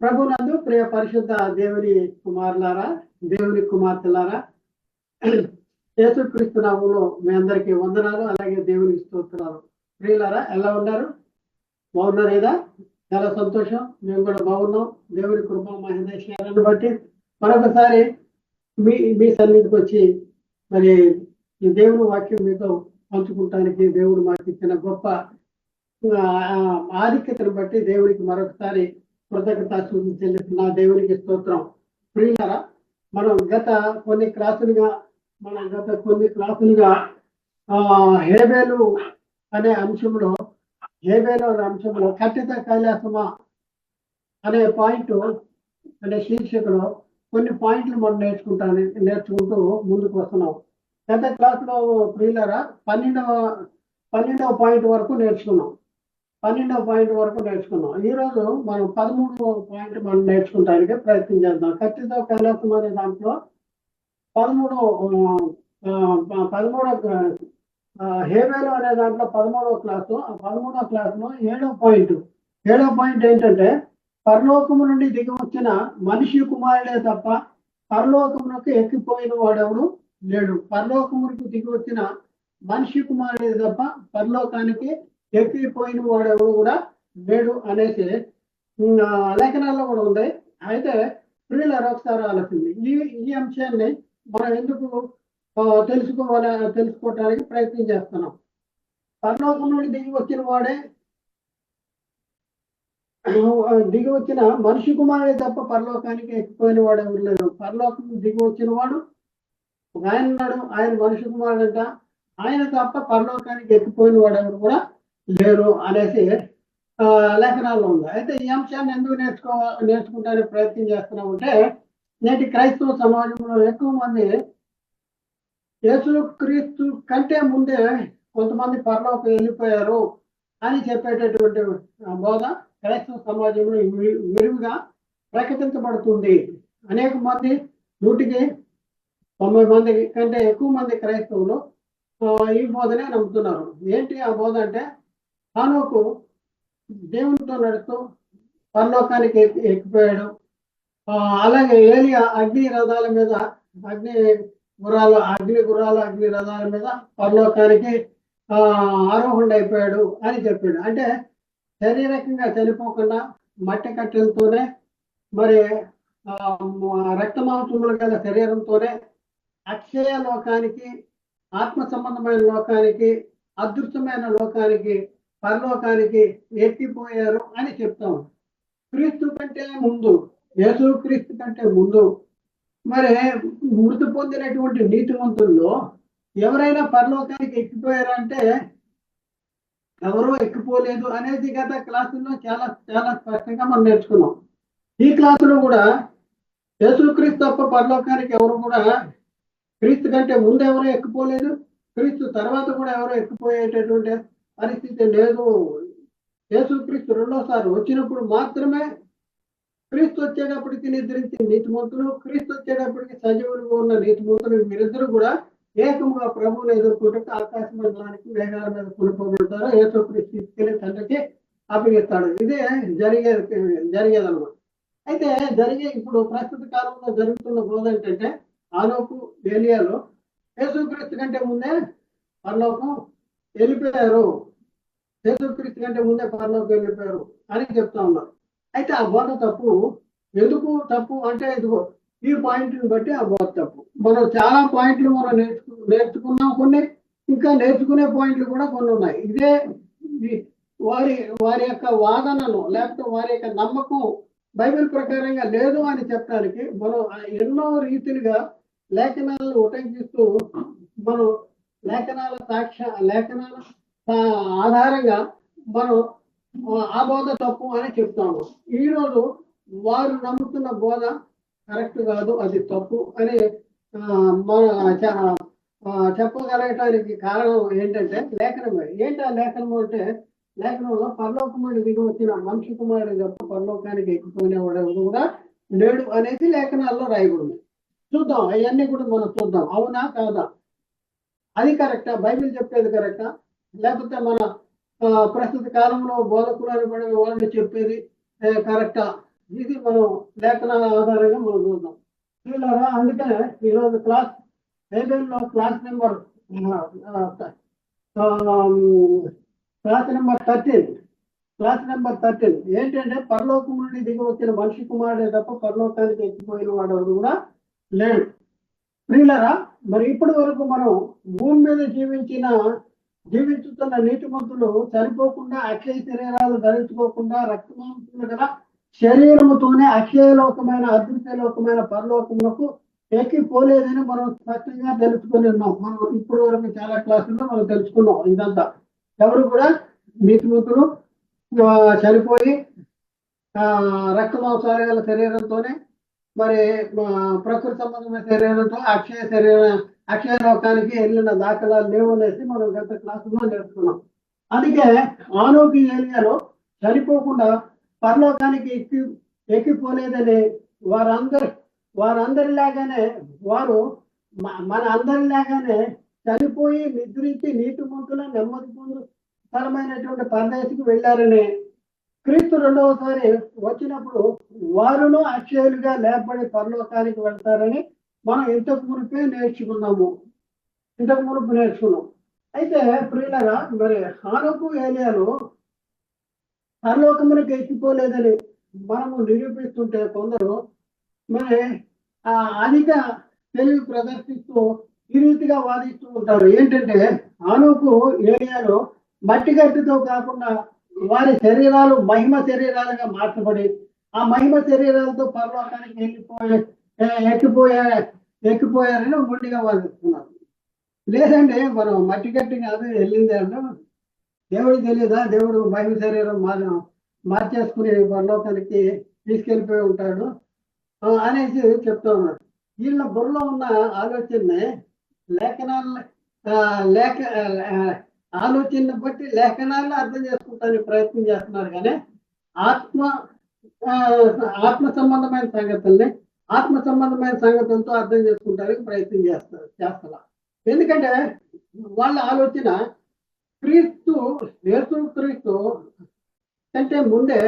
ప్రభునందు ప్రియ పరిశుద్ధ దేవుని కుమారులారా దేవుని కుమార్తెలారా యేసుక్రీస్తు నామంలో మీ అందరికీ వందనాలు అలాగే దేవునికి స్తోత్రాలు. ప్రియులారా ఎలా ఉన్నారు? బాగున్నారు లేదా? చాలా సంతోషం. మేము కూడా బాగున్నాం. దేవుని కృప మహేంద్రాన్ని బట్టి మరొకసారి మీ మీ సన్నిధికి వచ్చి మరి ఈ దేవుని వాక్యం మీతో పంచుకుంటానికి దేవుడు మాకు ఇచ్చిన గొప్ప ఆధిక్యతను బట్టి దేవునికి మరొకసారి కృతజ్ఞత చెల్లిస్తున్న దేవునికి స్తోత్రం. ప్రియులరా మనం గత కొన్ని క్లాసులుగా మనం గత కొన్ని క్లాసులుగా ఆ హేబేలు అనే అంశంలో హేబేలు అనే అంశంలో కట్టిత కైలాసమా అనే పాయింట్ అనే శీర్షికలో కొన్ని పాయింట్లు మనం నేర్చుకుంటాను నేర్చుకుంటూ ముందుకు వస్తున్నాం. గత క్లాసులో ప్రియులరా పన్నెండవ పన్నెండవ పాయింట్ వరకు నేర్చుకున్నాం. పన్నెండవ పాయింట్ వరకు నేర్చుకున్నాం ఈ రోజు మనం పదమూడవ పాయింట్ మనం నేర్చుకుంటానికి ప్రయత్నం చేద్దాం. ఖచ్చితంగా కైలాసం అనే దాంట్లో పదమూడవ పదమూడో హేవేలో పదమూడవ అనే దాంట్లో పదమూడవ క్లాసు ఆ పదమూడవ క్లాసులో ఏడవ పాయింట్ ఏడవ పాయింట్ ఏంటంటే పరలోకము నుండి దిగి వచ్చిన మనిషి కుమారుడే తప్ప పరలోకమునకు ఎక్కిపోయిన వాడెవడు లేడు. పరలోకమునకు దిగి వచ్చిన మనిషి కుమారుడే తప్ప పరలోకానికి ఎక్కిపోయిన వాడెవడు కూడా లేడు అనేసి లేఖనాల్లో కూడా ఉంది. అయితే ప్రియుల ఒకసారి ఆలోచింది ఈ ఈ అంశాన్ని మనం ఎందుకు తెలుసుకోవాలి తెలుసుకోవటానికి ప్రయత్నం చేస్తున్నాం. పరలోకం నుండి దిగి వచ్చిన వాడే దిగి వచ్చిన మనిషి కుమారుడే తప్ప పరలోకానికి ఎక్కిపోయిన వాడు ఎవరు లేరు. పరలోకం దిగి వచ్చిన వాడు ఆయన ఆయన మనిషి కుమారుడంట. ఆయన తప్ప పరలోకానికి ఎక్కిపోయిన వాడు ఎవరు కూడా లేరు అనేసి ఆ, లేఖనాల్లో ఉంది. అయితే ఈ అంశాన్ని ఎందుకు నేర్చుకో నేర్చుకుంటానికి ప్రయత్నం చేస్తున్నామంటే నేటి క్రైస్తవ సమాజంలో ఎక్కువ మంది యేసు క్రీస్తు కంటే ముందే కొంతమంది పరలోకి వెళ్ళిపోయారు అని చెప్పేటటువంటి ఆ, బోధ క్రైస్తవ సమాజంలో విరివిగా ప్రకటించబడుతుంది. అనేక మంది నూటికి తొంభై మంది కంటే ఎక్కువ మంది క్రైస్తవులు ఆ, ఈ బోధనే నమ్ముతున్నారు. ఏంటి ఆ బోధ అంటే హానోకు దేవునితో నడుస్తూ పరలోకానికి ఎక్కి- ఎక్కిపోయాడు. అలాగే ఏలియా అగ్ని రథాల మీద అగ్ని గుర్రాలు అగ్ని గుర్రాలు అగ్ని రథాల మీద పరలోకానికి ఆ, ఆరోహణ అయిపోయాడు అని చెప్పాడు. అంటే శారీరకంగా చనిపోకుండా మట్టి కట్టెలతోనే మరి ఆ, గల శరీరంతోనే అక్షయ లోకానికి ఆత్మ సంబంధమైన లోకానికి అదృశ్యమైన లోకానికి పరలోకానికి ఎక్కిపోయారు అని చెప్తాం క్రీస్తు కంటే ముందు యేసు క్రీస్తు కంటే ముందు మరి మృతి పొందినటువంటి నీతివంతుల్లో ఎవరైనా పరలోకానికి ఎక్కిపోయారంటే ఎవరో ఎక్కిపోలేదు అనేది గత క్లాసుల్లో చాలా చాలా స్పష్టంగా మనం నేర్చుకున్నాం. ఈ క్లాసులో కూడా యేసుక్రీస్తు తప్ప పరలోకానికి ఎవరు కూడా క్రీస్తు కంటే ముందు ఎవరు ఎక్కిపోలేదు క్రీస్తు తర్వాత కూడా ఎవరు ఎక్కిపోయేటటువంటి పరిస్థితి లేదు. యేసుక్రీస్తు రెండోసారి వచ్చినప్పుడు మాత్రమే క్రీస్తు వచ్చేటప్పటికి నిద్రించి నీతిమంతులు క్రీస్తు వచ్చేటప్పటికి సజీవులుగా ఉన్న నీతిమంతులు వీరిద్దరూ కూడా ఏకముగా ప్రభువుని ఎదుర్కొంటే ఆకాశ మండలానికి మేఘాల మీద కొనుక్కోబడతారు యేసుక్రీస్తు తీసుకెళ్ళి తండ్రికి అప్పగిస్తాడు. ఇదే జరిగే జరిగేదన్నమాట. అయితే జరిగే ఇప్పుడు ప్రస్తుత కాలంలో జరుగుతున్న బోధ ఏంటంటే ఆలోపు ఏలియాలో యేసుక్రీస్తు కంటే ముందే పరలోకం వెళ్ళిపోయారు. యేసుక్రీస్తు కంటే ముందే పరలోకి వెళ్ళిపోయారు అని చెప్తా ఉన్నారు. అయితే ఆ బోధ తప్పు. ఎందుకు తప్పు అంటే ఇదిగో ఈ పాయింట్ని బట్టి ఆ బోధ తప్పు. మనం చాలా పాయింట్లు మనం నేర్చుకు నేర్చుకున్నాం కొన్ని ఇంకా నేర్చుకునే పాయింట్లు కూడా కొన్ని ఉన్నాయి. ఇదే వారి వారి యొక్క వాదనను లేకపోతే వారి యొక్క నమ్మకం బైబిల్ ప్రకారంగా లేదు అని చెప్పడానికి మనం ఎన్నో రీతిలుగా లేఖనాలను ఉటంకిస్తూ మనం లేఖనాల సాక్ష్య లేఖనాల ఆధారంగా మనం ఆ, బోధ తప్పు అని చెప్తాము. ఈ రోజు వారు నమ్ముతున్న బోధ కరెక్ట్ కాదు అది తప్పు అని ఆ, మన చ- చెప్పగలగటానికి కారణం ఏంటంటే లేఖనమే. ఏంటి ఆ లేఖనము అంటే లేఖనంలో పరలోకముడి దిగి వచ్చిన మనిషి కుమారుడు తప్ప పరలోకానికి ఎక్కుపోయినవాడు కూడా లేడు అనేది లేఖనాల్లో రాయకూడదు చూద్దాం అవన్నీ కూడా మనం చూద్దాం. అవునా కాదా? అది కరెక్టా? బైబిల్ చెప్పేది కరెక్టా? లేకపోతే మన ఆ, ప్రస్తుత కాలంలో బోధకులు అనబడే వాళ్ళు చెప్పేది కరెక్టా ఇది మనం లేఖనాల ఆధారంగా మనం చూద్దాం. వీళ్ళరా అందుకనే ఈరోజు క్లాస్ బైబిల్లో class number class number thirteen. Class number thirteen. ఏంటంటే పరలోకం నుండి దిగి వచ్చిన మనిషి కుమారుడే తప్ప పరలోకానికి ఎక్కిపోయిన వాడు కూడా లేడు. ప్రియులరా మరి ఇప్పటి వరకు మనం భూమి మీద జీవించిన జీవించుతున్న నీతిమంతులు చనిపోకుండా అక్షయ శరీరాలు ధరించుకోకుండా రక్తమాంసములు గల శరీరముతోనే అక్షయలోకమైన అదృశ్యలోకమైన పరలోకములకు ఎక్కిపోలేదని మనం స్పష్టంగా తెలుసుకొని ఉన్నాం. మనం ఇప్పుడు వరకు చాలా క్లాసుల్లో మనం తెలుసుకున్నాం ఇదంతా. ఎవరు కూడా నీతిమంతులు చనిపోయి ఆ, రక్తమాంసాలు గల శరీరంతోనే మరి ప్రకృతి సంబంధమైన శరీరంతో అక్షయ శరీర అక్షయ లోకానికి వెళ్ళిన దాఖలాలు లేవు అనేసి మనం గత క్లాసులో నేర్చుకున్నాం. అందుకే ఆనోకి ఏరియాలో చనిపోకుండా పరలోకానికి ఎక్కి ఎక్కిపోలేదని వారందరి వారందరిలాగానే వారు మన అందరిలాగానే చనిపోయి నిద్రించి నీటి నీతిమంతుల నెమ్మది పొందు స్థలమైనటువంటి పరదేశికి వెళ్ళారని క్రీస్తు రెండవసారి వచ్చినప్పుడు వారును అక్షయులుగా లేపడి పరలోకానికి వెళ్తారని మనం ఇంతకు మునిపే నేర్చుకున్నాము. ఇంతకు మునుపు నేర్చుకున్నాం. అయితే ప్రియులగా మరి హానుకు ఏలియాలు పరలోకమునికి ఎక్కిపోలేదని మనము నిరూపిస్తుంటే కొందరు మరి ఆ అధిక తెలివి ప్రదర్శిస్తూ ఈ రీతిగా వాదిస్తూ ఉంటారు. ఏంటంటే ఆనుకు ఏరియాలో మట్టి గట్టితో కాకుండా వారి శరీరాలు మహిమ శరీరాలుగా మార్చబడి ఆ మహిమ శరీరాలతో పరలోకానికి వెళ్ళిపోయే ఎక్కిపోయా ఎక్కిపోయారని గుండిగా వాదిస్తున్నారు. లేదండి మనం మట్టి కట్టి కాదు వెళ్ళింది అంటే దేవుడికి తెలియదా? దేవుడు మహిమ శరీరం మార్ మార్చేసుకుని పరలోకానికి తీసుకెళ్ళిపోయి ఉంటాడు అనేసి చెప్తా ఉన్నాడు వీళ్ళ బుర్రలో ఉన్న ఆలోచనని లేఖనాలు ఆ, లేఖ ఆలోచనను బట్టి లేఖనాలను అర్థం చేసుకుంటానికి ప్రయత్నం చేస్తున్నారు. కానీ ఆత్మ ఆ, ఆత్మ సంబంధమైన సంగతుల్ని ఆత్మ సంబంధమైన సంగతులతో అర్థం చేసుకుంటానికి ప్రయత్నం చేస్తారు చేస్తారా ఎందుకంటే వాళ్ళ ఆలోచన క్రీస్తు యేసు క్రీస్తు కంటే ముందే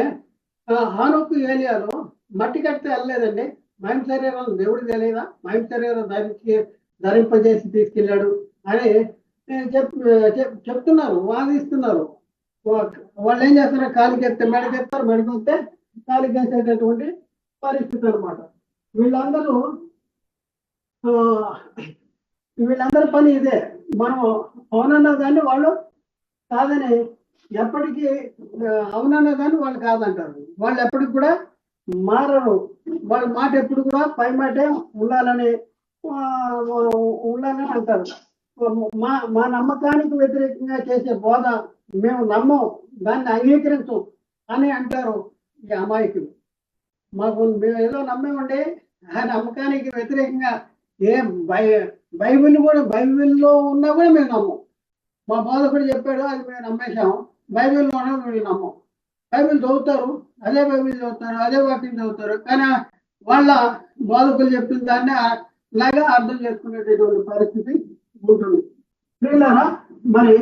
ఆ, హానుకు ఏలియాలో మట్టి కడితే వెళ్ళలేదండి. మయం శరీరం దేవుడు తెలియదా? మయం శరీరం ధరించి ధరింపజేసి తీసుకెళ్ళాడు అని చెప్తున్నారు వాదిస్తున్నారు. వా- వాళ్ళు ఏం చేస్తున్నారు? కాలికి ఎత్తే మెడ ఎత్తారు మెడకొస్తే కాలు చేసేటటువంటి పరిస్థితి అనమాట వీళ్ళందరూ ఆ, వీళ్ళందరి పని ఇదే. మనం అవునన్న దాన్ని వాళ్ళు కాదని ఎప్పటికీ అవునన్నా అవునన్న దాన్ని వాళ్ళు కాదంటారు. వాళ్ళు ఎప్పటికి కూడా మారరు. వాళ్ళ మాట ఎప్పుడు కూడా పై మాటే ఉండాలని ఆ, ఉండాలని అంటారు. మా మా నమ్మకానికి వ్యతిరేకంగా చేసే బోధ మేము నమ్మం దాన్ని అంగీకరించం అని అంటారు ఈ అమాయకులు. మాకు మేము ఏదో నమ్మేమండి ఆ నమ్మకానికి వ్యతిరేకంగా ఏ బై బైబిల్ కూడా బైబిల్లో ఉన్నా కూడా మేము నమ్మం. మా బోధకుడు చెప్పాడు అది మేము నమ్మేశాము బైబిల్లోనే మేము నమ్మం. బైబిల్ చదువుతారు అదే బైబిల్ చదువుతారు అదే వాక్యం చదువుతారు కానీ వాళ్ళ బోధకులు చెప్పిన దాన్ని లాగా అర్థం చేసుకునేటటువంటి పరిస్థితి ఉంటుంది. ప్రియులారా మరి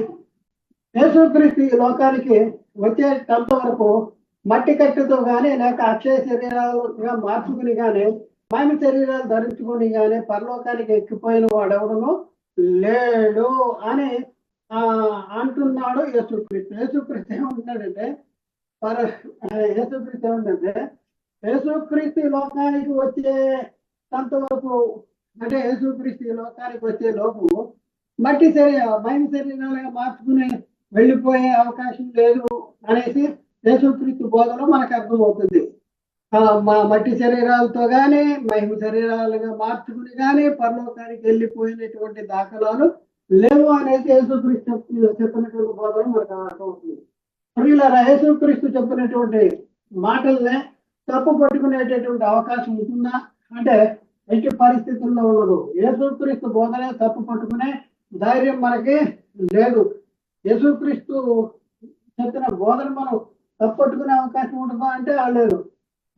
యేసుక్రీస్తు ఈ లోకానికి వచ్చేటంత వరకు మట్టి కట్టుతో కానీ లేక అక్షయ శరీరాలుగా మార్చుకుని కానీ మామి శరీరాలు ధరించుకొని కానీ పరలోకానికి ఎక్కిపోయిన వాడెవడను లేడు అని అంటున్నాడు యేసుక్రీస్తు. యేసుక్రీస్తు ఏమంటున్నాడంటే పర యేసుక్రీస్తు ఏమంటే యేసుక్రీస్తు లోకానికి వచ్చే వరకు అంటే యేసుక్రీస్తు లోకానికి వచ్చే లోపు మట్టి శరీర మైన శరీరాలుగా మార్చుకుని వెళ్ళిపోయే అవకాశం లేదు అనేసి యేసుక్రీస్తు బోధలో మనకు అర్థమవుతుంది. ఆ, మా మట్టి శరీరాలతో కానీ మహిమ శరీరాలుగా మార్చుకుని కానీ పరలోకానికి వెళ్ళిపోయినటువంటి దాఖలాలు లేవు అనేది యేసుక్రీస్తు చెప్పినటువంటి బోధన మనకు అర్థమవుతుంది. ప్రియులారా యేసుక్రీస్తు చెప్పినటువంటి మాటలనే తప్పు పట్టుకునేటటువంటి అవకాశం ఉంటుందా? అంటే ఎట్టి పరిస్థితుల్లో ఉండదు. యేసుక్రీస్తు బోధనే తప్పు పట్టుకునే ధైర్యం మనకి లేదు. యేసుక్రీస్తు చెప్పిన బోధన మనం తప్పట్టుకునే అవకాశం ఉంటుందా అంటే ఆ లేదు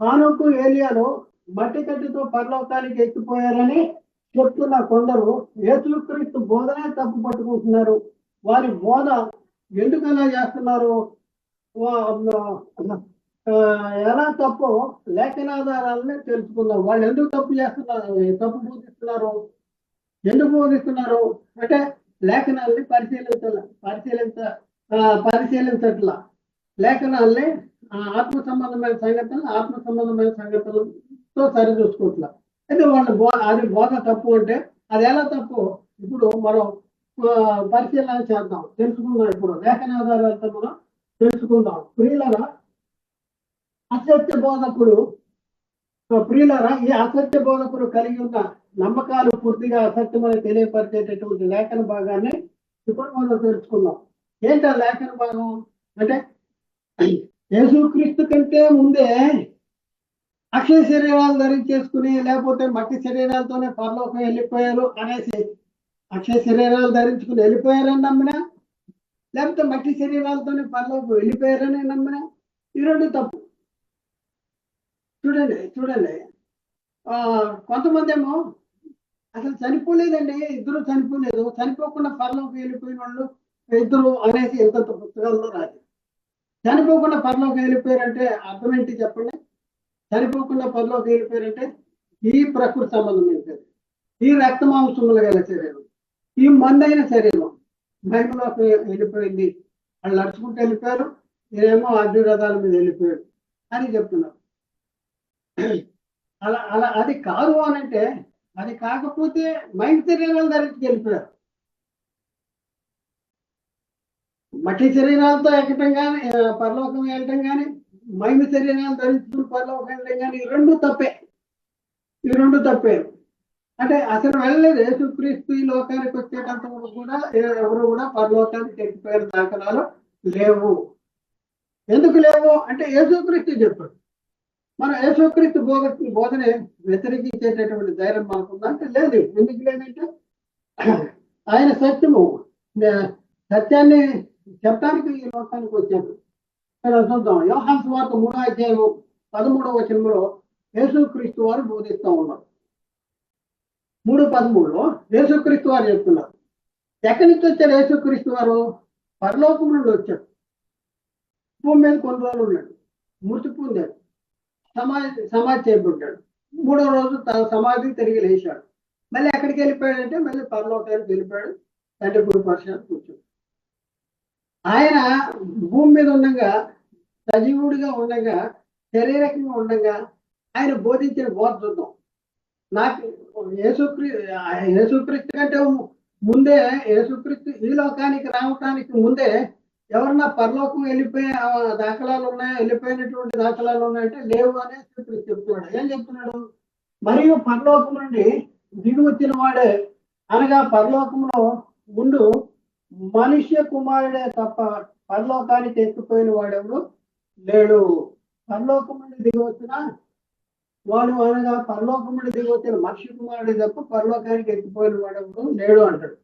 హానుకు ఏలియాలో మట్టి కట్టితో పరలోకానికి ఎక్కిపోయారని చెప్తున్న కొందరు యేసుక్రీస్తు బోధనే తప్పు పట్టుకుంటున్నారు. వారి బోధ ఎందుకు అలా చేస్తున్నారు? వా- ఎలా తప్పు లేఖనాధారాలని తెలుసుకుందాం. వాళ్ళు ఎందుకు తప్పు చేస్తున్నారు? తప్పు బోధిస్తున్నారు? ఎందుకు బోధిస్తున్నారు? అంటే లేఖనాల్ని పరిశీలించాల పరిశీలించ ఆ, పరిశీలించట్లా. లేఖనాల్ని ఆ, ఆత్మ సంబంధమైన సంఘటనలు ఆత్మ సంబంధమైన సంఘటనలతో సరి చూసుకుంటున్నా. అయితే వాళ్ళు బో అది బోధ తప్పు అంటే అది ఎలా తప్పు? ఇప్పుడు మనం పరిశీలన చేద్దాం. తెలుసుకుందాం ఇప్పుడు. లేఖనాధారాలతో మనం తెలుసుకుందాం. ప్రియులరా అసత్య బోధకుడు ప్రియులరా ఈ అసత్య బోధకుడు కలిగి ఉన్న నమ్మకాలు పూర్తిగా అసత్యమని తెలియపరిచేటటువంటి లేఖన భాగాన్ని ఇప్పుడు మనం తెలుసుకుందాం. ఏంటి ఆ లేఖన భాగం? అంటే యేసుక్రీస్తు కంటే ముందే అక్షయ శరీరాలు ధరించేసుకుని లేకపోతే మట్టి శరీరాలతోనే పరలోకం వెళ్ళిపోయారు అనేసి అక్షయ శరీరాలు ధరించుకుని వెళ్ళిపోయారని నమ్మినా? లేకపోతే మట్టి శరీరాలతోనే పరలోకం వెళ్ళిపోయారని నమ్మినా? ఈ రెండు తప్పు. చూడండి చూడండి. ఆ, కొంతమంది ఏమో అసలు చనిపోలేదండి ఇద్దరు చనిపోలేదు. చనిపోకుండా పరలోకి వెళ్ళిపోయిన వాళ్ళు ఇద్దరు అనేసి ఎంత పుస్తకాల్లో రాదు చనిపోకుండా పరలోకి వెళ్ళిపోయారంటే అర్థం ఏంటి చెప్పండి? చనిపోకుండా పరలోకి వెళ్ళిపోయారంటే ఈ ప్రకృతి సంబంధమైనది ఈ రక్త మాంసములు గల శరీరం. ఈ మందైన శరీరం. మహిమలోకి వెళ్ళిపోయింది. వాళ్ళు నడుచుకుంటూ వెళ్ళిపోయారు. నేనేమో అగ్ని రథాల మీద వెళ్ళిపోయాడు అని చెప్తున్నారు. అలా అలా అది కాదు అని అంటే అది కాకపోతే మైండ్ శరీరాలు ధరించి వెళ్ళిపోయారు. మట్టి శరీరాలతో ఎక్కటం కానీ పరలోకం వెళ్ళటం కానీ మైండ్ శరీరాలు ధరించుకుని పరలోకం వెళ్ళటం కానీ ఈ రెండు తప్పే. ఈ రెండు తప్పే. అంటే అసలు వెళ్ళలేదు. యేసుక్రీస్తు ఈ లోకానికి వచ్చేటంత వరకు కూడా ఎవరు కూడా పరలోకానికి ఎక్కిపోయిన దాఖలాలు లేవు. ఎందుకు లేవు? అంటే యేసుక్రీస్తు చెప్పాడు. మన యేసుక్రీస్తు బోధ బోధన వ్యతిరేకించేటటువంటి ధైర్యం మనకుందా అంటే లేదు. ఎందుకు లేదంటే ఆయన సత్యము. సత్యాన్ని చెప్పడానికి ఈ లోకానికి వచ్చాడు. ఇక్కడ చూద్దాం. యోహాన్ సువార్త మూడో అధ్యాయము పదమూడవ వచనంలో యేసుక్రీస్తు వారు బోధిస్తూ ఉన్నారు. మూడు పదమూడులో యేసుక్రీస్తు వారు చెప్తున్నారు. ఎక్కడి నుంచి వచ్చారు యేసుక్రీస్తు వారు? పరలోకం నుండి వచ్చాడు. భూమి మీద కొన్ని రోజులు ఉన్నాడు. మృతి పొందాడు. సమాధి సమాధి చేయబడ్డాడు మూడో రోజు తన సమాధి తిరిగి లేచాడు. మళ్ళీ ఎక్కడికి వెళ్ళిపోయాడంటే మళ్ళీ పరలోకానికి వెళ్ళిపోయాడు. తండ్రి గురు పరిషత్ కూర్చోడు ఆయన భూమి మీద ఉండగా సజీవుడిగా ఉండగా శరీరకంగా ఉండగా ఆయన బోధించిన బోధ చూద్దాం నాకు యేసుక్రీ యేసుక్రీస్తు కంటే ముందే యేసుక్రీస్తు ఈ లోకానికి రావటానికి ముందే ఎవరన్నా పరలోకం వెళ్ళిపోయే దాఖలాలు ఉన్నాయా? వెళ్ళిపోయినటువంటి దాఖలాలు ఉన్నాయంటే లేవు అని యేసుక్రీస్తు చెప్తున్నాడు. ఏం చెప్తున్నాడు? మరియు పరలోకం నుండి దిగి వచ్చిన వాడే అనగా పరలోకంలో ముందు మనుష్య కుమారుడే తప్ప పరలోకానికి ఎత్తుపోయిన వాడెవరు లేడు. పరలోకం నుండి వాడు అనగా పరలోకం నుండి మనిషి కుమారుడే తప్ప పరలోకానికి ఎక్కిపోయిన వాడెవరు లేడు అంటాడు.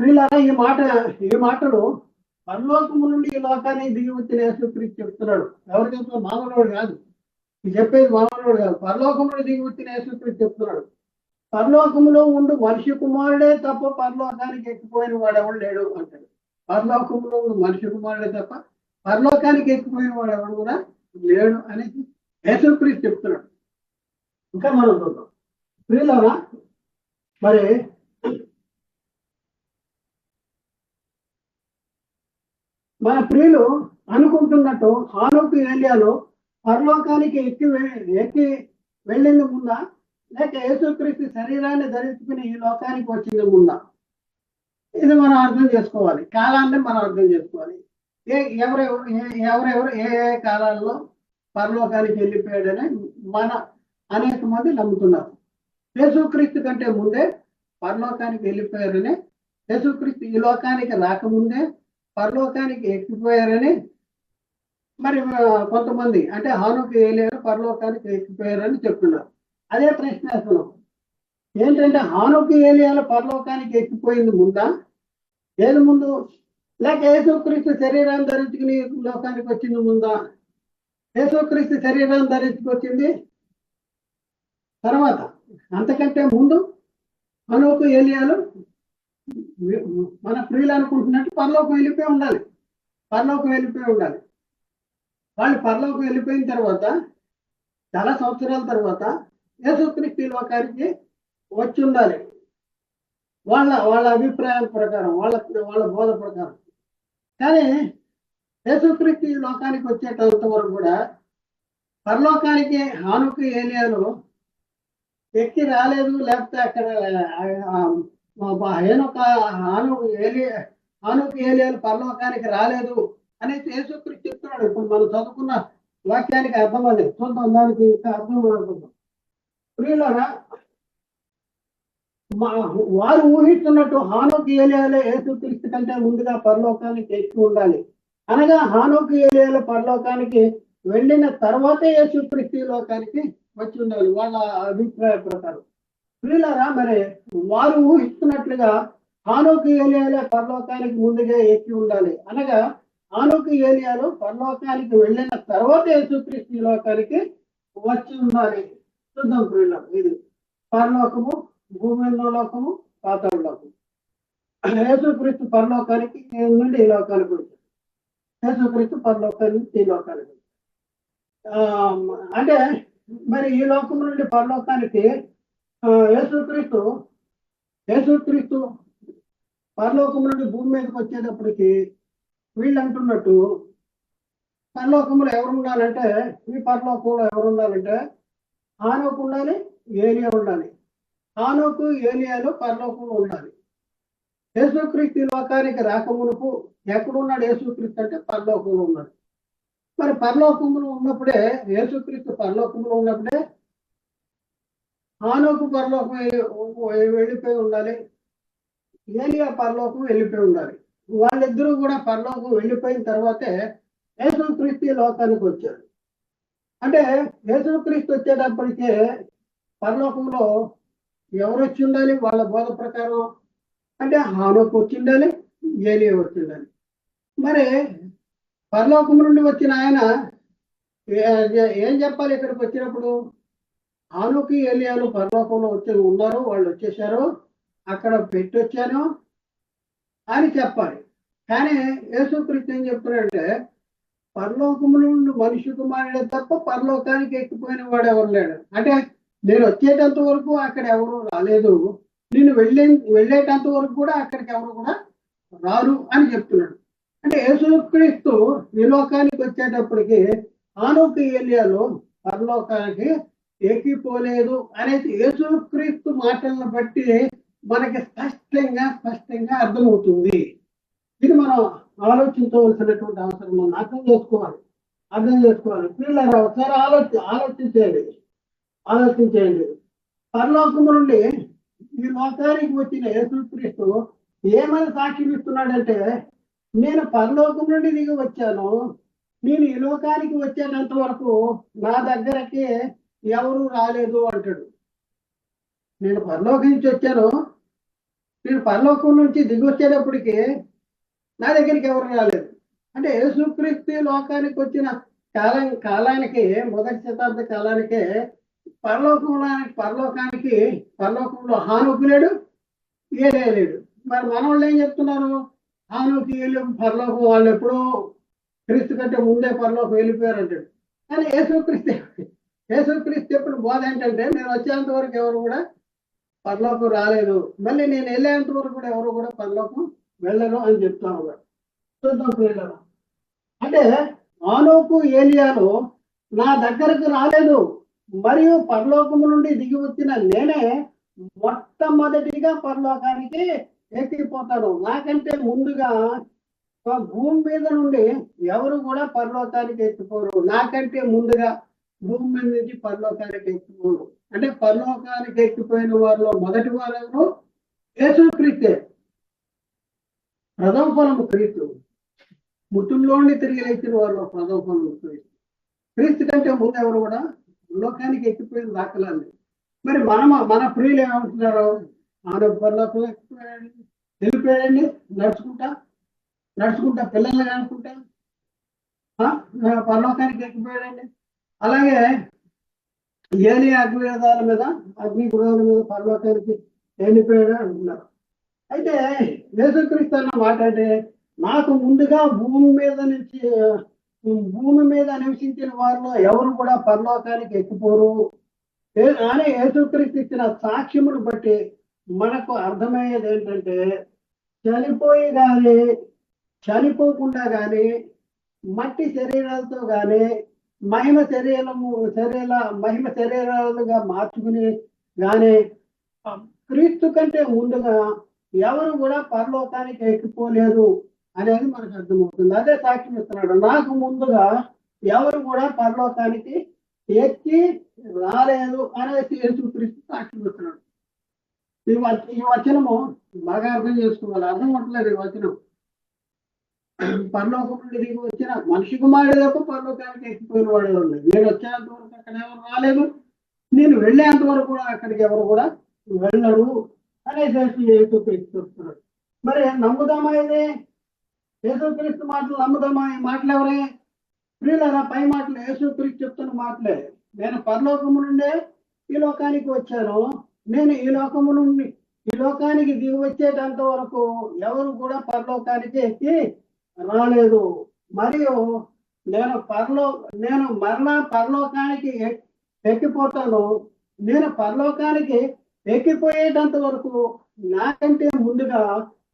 వీళ్ళ ఈ మాట ఈ మాటలు పరలోకము నుండి ఈ లోకానికి దిగి వచ్చిన యేసుక్రీస్తు చెప్తున్నాడు. ఎవరు చెప్తున్నారు మామూలు కాదు. చెప్పేది మామూలు కాదు. పరలోకం నుండి దిగి వచ్చిన యేసుక్రీస్తు చెప్తున్నాడు. పరలోకంలో ఉండు మనిషి కుమారుడే తప్ప పరలోకానికి ఎక్కిపోయిన వాడెవడు లేడు అంటాడు. పరలోకంలో ఉండు మనిషి కుమారుడే తప్ప పరలోకానికి ఎక్కిపోయిన వాడెవడు కూడా లేడు అని యేసుక్రీస్తు చెప్తున్నాడు. ఇంకా మనం చూద్దాం. స్త్రీలోనా మరి మన ప్రియులు అనుకుంటున్నట్టు హానుకు ఏలియాలో పరలోకానికి ఎక్కి ఎక్కి వెళ్ళింది ముందా లేక యేసుక్రీస్తు శరీరాన్ని ధరించుకుని ఈ లోకానికి వచ్చింది ముందా ఇది మనం అర్థం చేసుకోవాలి. కాలాన్ని మనం అర్థం చేసుకోవాలి. ఏ ఎవరెవరు ఏ- ఎవరెవరు ఏ ఏ కాలాల్లో పరలోకానికి వెళ్ళిపోయాడని మన అనేక మంది నమ్ముతున్నారు. యేసుక్రీస్తు కంటే ముందే పరలోకానికి వెళ్ళిపోయారని యేసుక్రీస్తు ఈ లోకానికి రాకముందే పరలోకానికి ఎక్కిపోయారని మరి కొంతమంది అంటే హానుకి వెళ్ళారు పరలోకానికి ఎక్కిపోయారని చెప్తున్నారు. అదే ప్రశ్న అసలు ఏంటంటే హానుకు ఏలియాల పరలోకానికి ఎక్కిపోయింది ముందా? ఏది ముందు? లేక యేసుక్రీస్తు శరీరాన్ని ధరించుకుని లోకానికి వచ్చింది ముందా? యేసుక్రీస్తు శరీరాన్ని ధరించుకొచ్చింది తర్వాత అంతకంటే ముందు హనుకు ఏలియాలు మన ప్రియులు అనుకుంటున్నట్టు పరలోకం వెళ్ళిపోయి ఉండాలి. పరలోకం వెళ్ళిపోయి ఉండాలి. వాళ్ళు పరలోకం వెళ్ళిపోయిన తర్వాత చాలా సంవత్సరాల తర్వాత యేసుక్రీస్తు లోకానికి వచ్చి ఉండాలి. వాళ్ళ వాళ్ళ అభిప్రాయం ప్రకారం వాళ్ళ వాళ్ళ బోధ ప్రకారం. కానీ యేసుక్రీస్తు ఈ లోకానికి వచ్చేటంత వరకు కూడా పరలోకానికి హానుకు ఏలియాలు ఎక్కి రాలేదు లేకపోతే అక్కడ హేనుక హాను ఏలి హానుకు ఏలియాలు పరలోకానికి రాలేదు అనేసి యేసుక్రీస్తు చెప్తున్నాడు. ఇప్పుడు మనం చదువుకున్న వాక్యానికి అర్థం అది. చూద్దాం దానికి ఇంకా అర్థం అనుకుందాం ప్రియులరా మా వారు ఊహిస్తున్నట్టు హానోకి ఏలియాలే యేసుక్రీస్తు కంటే ముందుగా పరలోకానికి ఎక్కి ఉండాలి. అనగా హానోకి ఏలియాలో పరలోకానికి వెళ్ళిన తర్వాతే యేసుక్రీస్తు లోకానికి వచ్చి ఉండాలి వాళ్ళ అభిప్రాయ ప్రకారం. ప్రియులరా మరి వారు ఊహిస్తున్నట్లుగా హానోకి ఏలియాలో పరలోకానికి ముందుగా ఎక్కి ఉండాలి. అనగా హానోకి ఏలియాలో పరలోకానికి వెళ్ళిన తర్వాత యేసుక్రీస్తు లోకానికి వచ్చి ఉండాలి. చూద్దాం ప్రియులం ఇది పరలోకము భూమి లోకము పాతాళ లోకము. యేసుక్రీస్తు పరలోకానికి నుండి ఈ లోకానికి వచ్చాడు. యేసుక్రీస్తు పరలోకానికి నుంచి ఈ లోకానికి ఆ, అంటే మరి ఈ లోకం నుండి పరలోకానికి యేసుక్రీస్తు యేసుక్రీస్తు పరలోకం నుండి భూమి మీదకి వచ్చేటప్పటికి వీళ్ళు అంటున్నట్టు పరలోకంలో ఎవరు ఉండాలంటే ఈ పరలోకంలో ఎవరు ఉండాలంటే ఆనోకు ఉండాలి ఏలియా ఉండాలి. హానోకు ఏలియాలో పరలోకంలో ఉండాలి. యేసుక్రీస్తు లోకానికి రాకమునుపు ఎక్కడున్నాడు యేసుక్రీస్తు అంటే పరలోకంలో ఉన్నాడు. మరి పరలోకంలో ఉన్నప్పుడే యేసుక్రీస్తు పరలోకంలో ఉన్నప్పుడే ఆనోకు పరలోకం వెళ్ళిపోయి ఉండాలి. ఏలియా పరలోకం వెళ్ళిపోయి ఉండాలి. వాళ్ళిద్దరూ కూడా పరలోకం వెళ్ళిపోయిన తర్వాతే యేసుక్రీస్తు లోకానికి వచ్చారు. అంటే యేసుక్రీస్తు వచ్చేటప్పటికే పరలోకంలో ఎవరు వచ్చి ఉండాలి? వాళ్ళ బోధ ప్రకారం అంటే హానోకు వచ్చి ఉండాలి ఏలియా వచ్చి ఉండాలి. మరి పరలోకం నుండి వచ్చిన ఆయన ఏం చెప్పాలి ఇక్కడికి వచ్చినప్పుడు? హానుకి ఏలియాలు పరలోకంలో వచ్చి ఉన్నారు వాళ్ళు వచ్చేసారు అక్కడ పెట్టి వచ్చాను అని చెప్పాలి. కానీ యేసుక్రీస్తు ఏం చెప్తున్నాడంటే పరలోకము నుండి మనిషి కుమారుడే తప్ప పరలోకానికి ఎక్కిపోయిన వాడు ఎవరు లేడు. అంటే నేను వచ్చేటంత వరకు అక్కడ ఎవరు రాలేదు. నేను వెళ్ళే వెళ్ళేటంత వరకు కూడా అక్కడికి ఎవరు కూడా రారు అని చెప్తున్నాడు. అంటే యేసుక్రీస్తు ఈ లోకానికి వచ్చేటప్పటికి ఆనోకి ఏలియాలో పరలోకానికి ఎక్కిపోలేదు అనేది యేసుక్రీస్తు మాటలను బట్టి మనకి స్పష్టంగా స్పష్టంగా అర్థమవుతుంది. ఇది మనం ఆలోచించవలసినటువంటి అవసరం ఉంది. అర్థం చేసుకోవాలి. అర్థం చేసుకోవాలి. పిల్లలు ఒకసారి ఆలోచి ఆలోచించేయండి. ఆలోచించేయండి. పరలోకము నుండి ఈ లోకానికి వచ్చిన యేసుక్రీస్తు ఏమని సాక్ష్యం ఇస్తున్నాడంటే నేను పరలోకం నుండి దిగి వచ్చాను. నేను ఈ లోకానికి వచ్చేటంత వరకు నా దగ్గరకి ఎవరు రాలేదు అంటాడు. నేను పరలోకం నుంచి వచ్చాను. నేను పరలోకం నుంచి దిగి వచ్చేటప్పటికి నా దగ్గరికి ఎవరు రాలేదు. అంటే యేసుక్రీస్తు లోకానికి వచ్చిన కాలం కాలానికి మొదటి శతాబ్ద కాలానికే పరలోకంలో పరలోకానికి పరలోకంలో హానుకు లేడు ఏలే మరి మనవాళ్ళు ఏం చెప్తున్నారు? హానుకి వెళ్ళి పరలోకం వాళ్ళు ఎప్పుడో క్రీస్తు కంటే ముందే పరలోకం వెళ్ళిపోయారు అంటాడు కానీ యేసుక్రీస్తు యేసుక్రీస్తు ఎప్పుడు బోధ ఏంటంటే నేను వచ్చేంత వరకు ఎవరు కూడా పరలోకం రాలేదు. మళ్ళీ నేను వెళ్ళేంత వరకు కూడా ఎవరు కూడా పరలోకం వెళ్ళరు అని చెప్తా ఉన్నాడు చూద్దాం పిల్లలు. అంటే ఆనోకు ఏలియాను నా దగ్గరకు రాలేదు. మరియు పరలోకము నుండి దిగి వచ్చిన నేనే మొట్టమొదటిగా పరలోకానికి ఎక్కిపోతాను. నాకంటే ముందుగా భూమి మీద నుండి ఎవరు కూడా పరలోకానికి ఎక్కిపోరు. నాకంటే ముందుగా భూమి మీద నుంచి పరలోకానికి ఎక్కిపోరు. అంటే పరలోకానికి ఎక్కిపోయిన వారిలో మొదటి వారు ఎవరు? యేసుక్రీస్తే. ప్రథమ ఫలము క్రీస్తు. మృతుల్లోని తిరిగి లేచిన వారు ప్రథమ ఫలము క్రీస్తు. క్రీస్తు కంటే ముందు ఎవరు కూడా లోకానికి ఎక్కిపోయిన దాఖలాలు. మరి మన మన ప్రియులు ఏమంటున్నారు? ఆడ బర్లకు ఎక్కిపోయాడండి వెళ్ళిపోయాడండి నడుచుకుంటా నడుచుకుంటా పిల్లల్ని అనుకుంటా ఆ, పరలోకానికి ఎక్కిపోయాడండి. అలాగే ఏలి అగ్నివేదాల మీద అగ్ని గృహాల మీద పరలోకానికి వెళ్ళిపోయాడు అంటున్నారు. అయితే యేసుక్రీస్తు అన్న మాట అంటే నాకు ముందుగా భూమి మీద నుంచి భూమి మీద నివసించిన వారిలో ఎవరు కూడా పరలోకానికి ఎక్కిపోరు. ఏ- అని యేసుక్రీస్తు ఇచ్చిన సాక్ష్యమును బట్టి మనకు అర్థమయ్యేది ఏంటంటే చనిపోయి కానీ చనిపోకుండా కానీ మట్టి శరీరాలతో కానీ మహిమ శరీరము శరీర మహిమ శరీరాలుగా మార్చుకుని కానీ క్రీస్తు కంటే ముందుగా ఎవరు కూడా పరలోకానికి ఎక్కిపోలేదు అనేది మనకు అర్థమవుతుంది. అదే సాక్ష్యం ఇస్తున్నాడు. నాకు ముందుగా ఎవరు కూడా పరలోకానికి ఎక్కి రాలేదు అనేది యేసుక్రీస్తు సాక్ష్యం ఇస్తున్నాడు. ఈ ఈ వచనము బాగా అర్థం చేసుకోవాలి. అర్థం అవట్లేదు ఈ వచనం. పరలోకం నుండి దిగి వచ్చిన మనిషి కుమారుడు తప్ప పరలోకానికి ఎక్కిపోయిన వాడు ఎవరు నేను వచ్చేంత వరకు అక్కడ ఎవరు రాలేదు. నేను వెళ్ళేంత వరకు కూడా అక్కడికి ఎవరు కూడా వెళ్ళరు. అనేసి యేసుక్రీస్తు చెప్తున్నాడు మరి నమ్ముదామా ఇది? యేసుక్రీస్తు మాటలు నమ్ముదామా? ఈ మాటలు ఎవరే? ప్రియులరా పై మాటలు యేసుక్రీస్తు చెప్తున్న మాటలే. నేను పరలోకము నుండే ఈ లోకానికి వచ్చాను. నేను ఈ లోకము నుండి ఈ లోకానికి దిగి వచ్చేటంత వరకు ఎవరు కూడా పరలోకానికి ఎక్కి రాలేదు. మరియు నేను పరలో నేను మరణ పరలోకానికి ఎక్కిపోతాను. నేను పరలోకానికి ఎక్కిపోయేటంత వరకు నాకంటే ముందుగా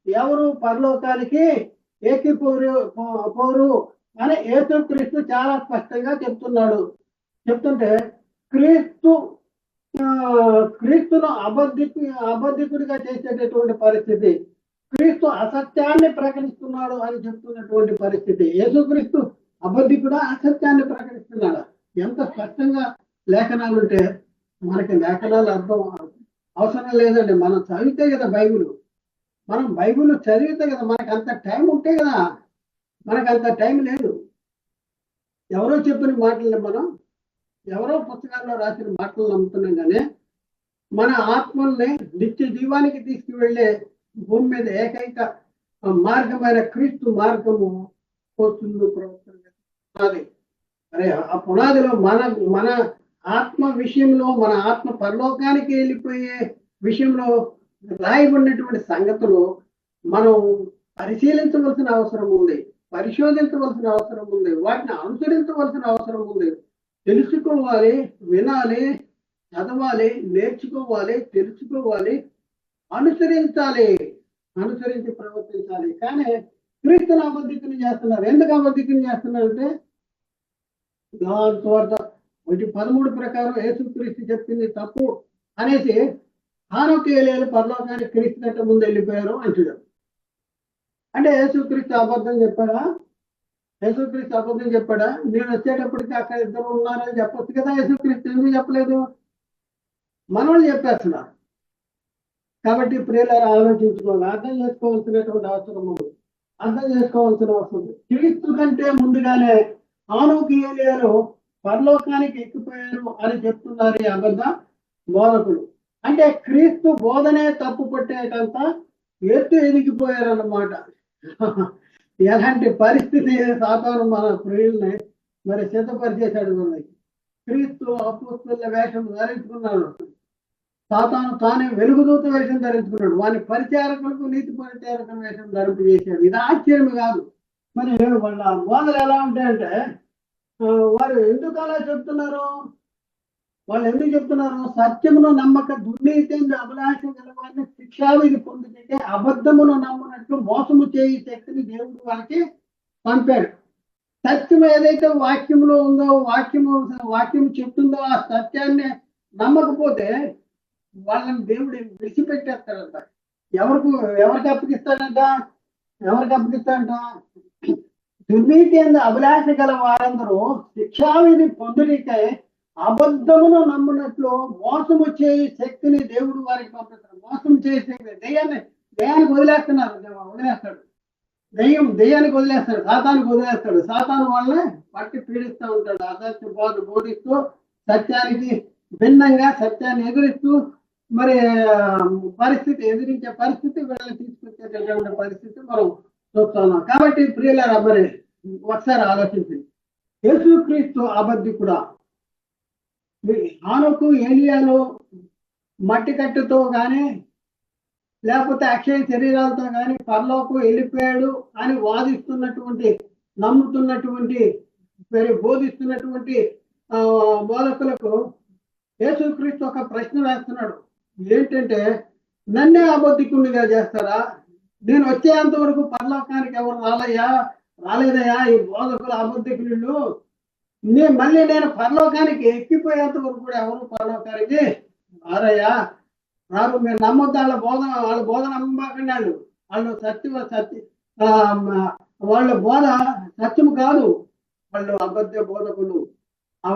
ఎవరు పరలోకానికి ఎక్కిపోరు పోరు అని యేసుక్రీస్తు చాలా స్పష్టంగా చెప్తున్నాడు. చెప్తుంటే క్రీస్తు క్రీస్తును అబద్ధికు అబద్ధికుడిగా చేసేటటువంటి పరిస్థితి క్రీస్తు అసత్యాన్ని ప్రకటిస్తున్నాడు అని చెప్తున్నటువంటి పరిస్థితి యేసుక్రీస్తు అబద్ధికుడా అసత్యాన్ని ప్రకటిస్తున్నాడు? ఎంత స్పష్టంగా లేఖనాలు ఉంటే మనకి లేఖనాలు అర్థం అవసరం లేదండి. మనం చదివితే కదా బైబుల్. మనం బైబుల్ చదివితే కదా మనకు అంత టైం ఉంటే కదా మనకు అంత టైం లేదు. ఎవరో చెప్పిన మాటలు మనం ఎవరో పుస్తకాల్లో రాసిన మాటలు నమ్ముతున్నాం కానీ మన ఆత్మల్ని నిత్య జీవానికి తీసుకువెళ్ళే భూమి మీద ఏకైక మార్గమైన క్రీస్తు మార్గము పోతుంది పునాది అరే ఆ పునాదిలో మన మన ఆత్మ విషయంలో మన ఆత్మ పరలోకానికి వెళ్ళిపోయే విషయంలో రాయబడినటువంటి సంగతులు మనం పరిశీలించవలసిన అవసరం ఉంది పరిశోధించవలసిన అవసరం ఉంది వాటిని అనుసరించవలసిన అవసరం ఉంది. తెలుసుకోవాలి వినాలి చదవాలి నేర్చుకోవాలి తెలుసుకోవాలి అనుసరించాలి అనుసరించి ప్రవర్తించాలి. కానీ క్రీస్తుని అబద్ధికం చేస్తున్నారు. ఎందుకు అబద్ధికం చేస్తున్నారంటే? యోహాను సువార్త ఒకటి పదమూడు ప్రకారం యేసుక్రీస్తు చెప్పింది తప్పు అనేసి ఆరోగ్యాలు పరలోకానికి క్రీస్తు కంటే ముందు వెళ్ళిపోయారు అంటున్నారు అంటే యేసుక్రీస్తు అబద్ధం చెప్పాడా? యేసుక్రీస్తు అబద్ధం చెప్పాడా? నేను వచ్చేటప్పటికి అక్కడ ఇద్దరు ఉన్నారని చెప్పొచ్చు కదా యేసుక్రీస్తు ఎందుకు చెప్పలేదు? మనోళ్ళు చెప్పేస్తున్నారు. కాబట్టి ప్రియులారు ఆలోచించుకోవాలి అర్థం చేసుకోవాల్సినటువంటి అవసరం ఉంది. అర్థం చేసుకోవాల్సిన అవసరం ఉంది. క్రీస్తు కంటే ముందుగానే ఆనోకియలు పరలోకానికి ఎక్కిపోయారు అని చెప్తున్నారు ఈ అబద్ధ బోధకుడు అంటే క్రీస్తు బోధనే తప్పు పట్టేటంత ఎత్తు ఎదిగిపోయారన్నమాట. ఎలాంటి పరిస్థితి సాతాను మన ప్రియుల్ని మరి సిద్ధపరిచేశాడు మనకి. క్రీస్తు అపోస్తుల వేషం ధరించుకున్నాడు. సాతాను తానే వెలుగుదూత వేషం ధరించుకున్నాడు. వాని పరిచారకులకు నీతి పరిచారక వేషం ధరింపు చేశాడు ఇది ఆశ్చర్యం కాదు. మరి వాళ్ళ బోధలు ఎలా ఉంటాయంటే వారు ఎందుకు అలా చెప్తున్నారు? వాళ్ళు ఎందుకు చెప్తున్నారు? సత్యమును నమ్మక దుర్నీతి అభిలాష గల వారిని శిక్షావిధి పొందుతుంటే అబద్ధమును నమ్మనట్లు మోసము చేయి శక్తిని దేవుడు వారికి పంపాడు. సత్యం ఏదైతే వాక్యంలో ఉందో వాక్యము వాక్యం చెప్తుందో ఆ సత్యాన్ని నమ్మకపోతే వాళ్ళని దేవుడు విడిచిపెట్టేస్తాడంట. ఎవరికి ఎవరికి అప్పగిస్తాడంట? ఎవరికి అప్పగిస్తాడంట? దుర్నీతి ఎందు అభిలాష గల వారందరూ శిక్షావిధి పొందుడికై అబద్ధమును నమ్మునట్లు మోసము చేయి శక్తిని దేవుడు వారికి పంపిస్తాడు. మోసం చేసే శక్తి దెయ్యాన్ని వదిలేస్తున్నారు. వదిలేస్తాడు. దెయ్యం దయ్యానికి వదిలేస్తాడు. సాతానికి వదిలేస్తాడు. సాతాను వల్ల పట్టి పీడిస్తూ ఉంటాడు. అసత్య బోధ బోధిస్తూ సత్యానికి భిన్నంగా సత్యాన్ని ఎదురిస్తూ మరి పరిస్థితి ఎదిరించే పరిస్థితి వీళ్ళని తీసుకొచ్చేటటువంటి పరిస్థితి మనం చూస్తున్నాం కాబట్టి ప్రియులారా మరి ఒకసారి ఆలోచించండి. యేసుక్రీస్తు అబద్ధి కూడా ఆనకు ఏలియాలో మట్టి కట్టుతో కానీ లేకపోతే అక్షయ శరీరాలతో కానీ పరలోకు వెళ్ళిపోయాడు అని వాదిస్తున్నటువంటి నమ్ముతున్నటువంటి మరి బోధిస్తున్నటువంటి బోధకులకు యేసుక్రీస్తు ఒక ప్రశ్న వేస్తున్నాడు. ఏంటంటే నన్నే అబద్ధికుండిగా చేస్తారా? నేను వచ్చేంత వరకు పరలోకానికి ఎవరు రాలయ్యా? రాలేదయ్యా? ఈ బోధకులు అబద్ధికులు. నేను మళ్ళీ నేను పరలోకానికి ఎక్కిపోయేంత వరకు కూడా ఎవరు పరలోకానికి రారయ్యా? రారు మీరు నమ్మొద్దు. వాళ్ళ బోధన వాళ్ళ బోధన నమ్మకండి వాళ్ళు. వాళ్ళు సత్య సత్య ఆ, వాళ్ళ బోధ సత్యం కాదు. వాళ్ళు అబద్ధ బోధకులు. ఆ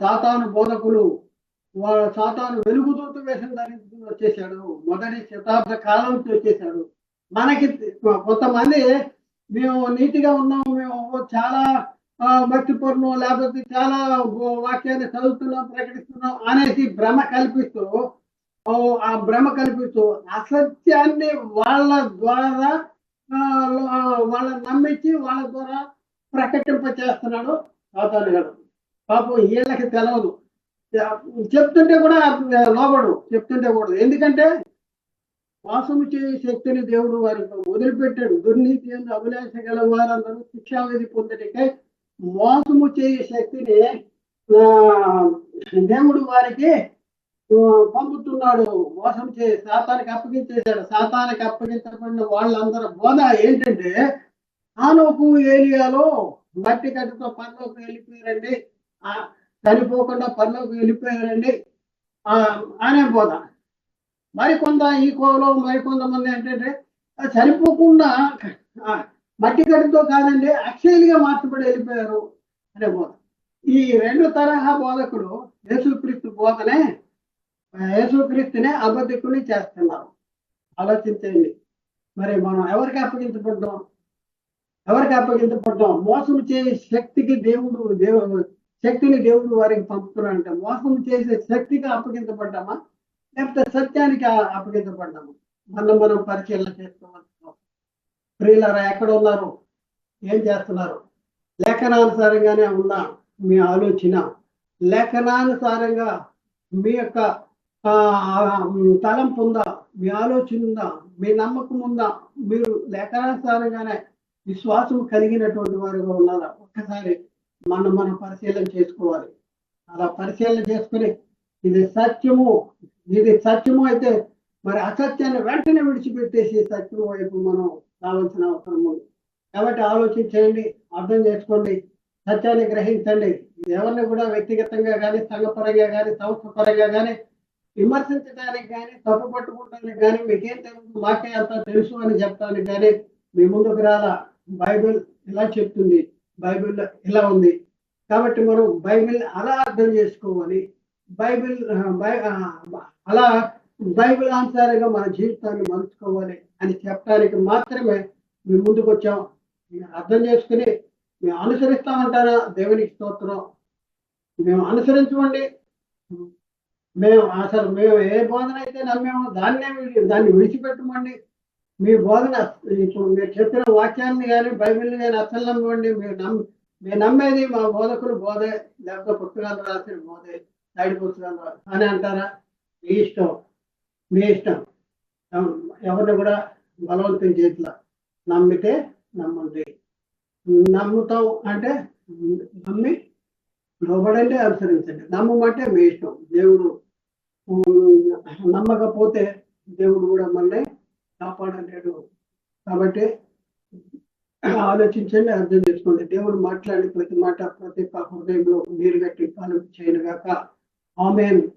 సాతాను బోధకులు. వాళ్ళ సాతాను వెలుగుదూత వేషం ధరించుకుని వచ్చేసాడు మొదటి శతాబ్ద కాలం నుంచి వచ్చేసాడు మనకి కొంతమంది మేము నీతిగా ఉన్నాం మేము చాలా భక్తిపూర్ణం లేకపోతే చాలా వాక్యాన్ని చదువుతున్నాం ప్రకటిస్తున్నాం అనేసి భ్రమ కల్పిస్తూ ఓ, ఆ భ్రమ కల్పిస్తూ అసత్యాన్ని వాళ్ళ ద్వారా ఆ, వాళ్ళని నమ్మించి వాళ్ళ ద్వారా ప్రకటింప చేస్తున్నాడు సాతాను గారు పాపం వీళ్ళకి తెలవదు. చెప్తుంటే కూడా లోబడు చెప్తుంటే కూడా. ఎందుకంటే వాసము చేయ శక్తిని దేవుడు వారికి వదిలిపెట్టాడు. దుర్నీతి ఎందు అభిలాష గల వారందరూ శిక్షావిధి పొందటికై మోసము చేయ శక్తిని ఆ, దేవుడు వారికి పంపుతున్నాడు. మోసం చే శాతానికి అప్పగించేశాడు. శాతానికి అప్పగించబడిన వాళ్ళందరూ బోధ ఏంటంటే ఆనోకు ఏరియాలో మట్టి కట్టుతో పనిలోకి వెళ్ళిపోయారండి. ఆ, చనిపోకుండా పనిలోకి వెళ్ళిపోయారండి. ఆ, అనే బోధ. మరికొంత ఈ కోలో మరికొంతమంది ఏంటంటే ఆ, చనిపోకుండా మట్టి కట్టుతో కాదండి అక్షయులుగా మార్చబడి వెళ్ళిపోయారు అనే బోధ. ఈ రెండు తరహా బోధకుడు యేసుక్రీస్తు బోధనే యేసుక్రీస్తునే అబద్ధికుని చేస్తున్నారు. ఆలోచించండి మరి మనం ఎవరికి అప్పగించబడ్డాం? ఎవరికి అప్పగించబడ్డాం? మోసం చేసే శక్తికి దేవుడు దేవుడు శక్తిని దేవుడు వారికి పంపుతున్నాడంటే. మోసం చేసే శక్తికి అప్పగించబడ్డామా? లేకపోతే సత్యానికి ఆ- మనం మనం పరిశీలన చేసుకోవచ్చు ప్రియులరా ఎక్కడ ఉన్నారు? ఏం చేస్తున్నారు? లేఖనానుసారంగానే ఉందా మీ ఆలోచన లేఖనానుసారంగా మీ యొక్క తలంపు ఉందా? మీ ఆలోచన ఉందా? మీ నమ్మకం ఉందా? మీరు లేఖనానుసారంగానే విశ్వాసం కలిగినటువంటి వారుగా ఉన్నారా? ఒక్కసారి మనం మనం పరిశీలన చేసుకోవాలి. అలా పరిశీలన చేసుకుని ఇది సత్యము ఇది సత్యము అయితే మరి అసత్యాన్ని వెంటనే విడిచిపెట్టేసి సత్యం వైపు మనం రావాల్సిన అవసరం ఉంది. కాబట్టి ఆలోచించండి అర్థం చేసుకోండి సత్యాన్ని గ్రహించండి. ఎవరిని కూడా వ్యక్తిగతంగా కానీ సంఘపరంగా కానీ సంస్థ పరంగా కానీ విమర్శించడానికి కానీ తప్పు పట్టుకోవడానికి కానీ మీకేం తెలుసు మాకే అంతా తెలుసు అని చెప్పడానికి కానీ మీ ముందుకు రాలా. బైబిల్ ఇలా చెప్తుంది బైబిల్ ఇలా ఉంది. కాబట్టి మనం బైబిల్ అలా అర్థం చేసుకోవాలి. బైబిల్ బై అలా బైబిల్ ఆన్సారంగా మన జీవితాన్ని మలుచుకోవాలి అని చెప్పడానికి మాత్రమే మేము ముందుకు వచ్చాం మీరు అర్థం చేసుకుని మేము అనుసరిస్తామంటారా? దేవునికి స్తోత్రం. మేము అనుసరించమండి. మేము అసలు మేము ఏ బోధన అయితే నమ్మేమో దాన్నే దాన్ని విడిచిపెట్టమండి. మీ బోధన ఇప్పుడు మీరు చెప్పిన వాక్యాన్ని కానీ బైబిల్ని కానీ అసలు నమ్మండి మీరు నమ్మి మేము నమ్మేది మా బోధకులు బోధే లేకపోతే పుస్తకాలు రాసిన బోధే. సైడ్ అని అంటారా మీ ఇష్టం మీ ఇష్టం. ఎవరిని కూడా బలవంతం చేతిలో నమ్మితే నమ్మండి. నమ్ముతాం అంటే నమ్మి లోబడండి అనుసరించండి. నమ్మమంటే మీ ఇష్టం. దేవుడు ఉమ్, నమ్మకపోతే దేవుడు కూడా మనల్ని కాపాడలేడు కాబట్టి ఆలోచించండి అర్థం చేసుకోండి. దేవుడు మాట్లాడి ప్రతి మాట ప్రతి ఒక్క హృదయంలో నీరు గట్టి పాలు చేయను గాక. Amen.